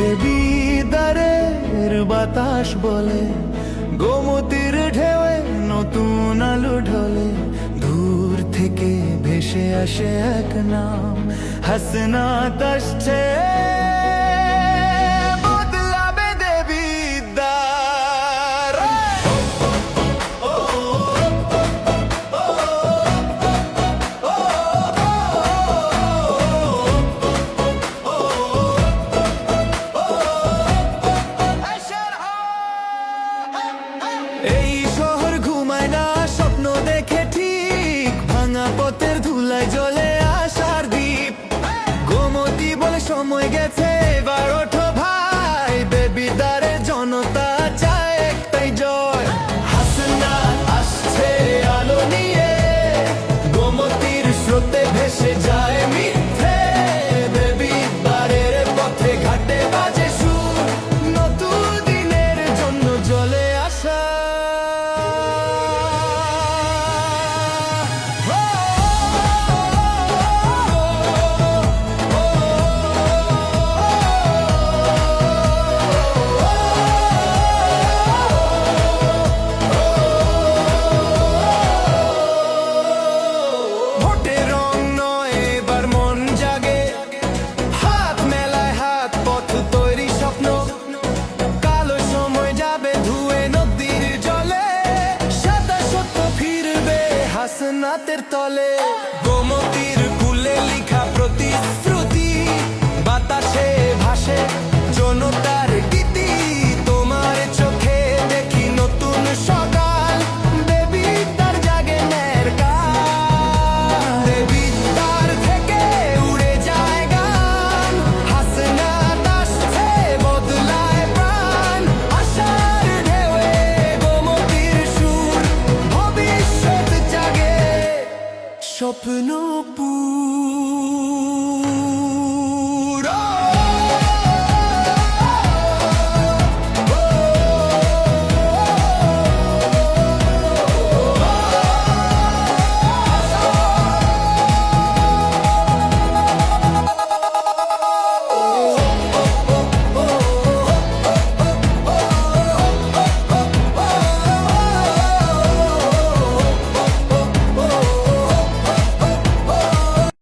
দেবীদারের বাতাস বলে, গোমতির ঢেউয়ে নতুন আলু ঢলে। দূর থেকে ভেসে আসে এক নাম হাসনা আসছে। ধুলায় জ্বলে আসার দ্বীপ। গোমতি বলে সময় গেছে এবার ওঠো জান্নাতের তলে। গোমো স্বপ্নপুর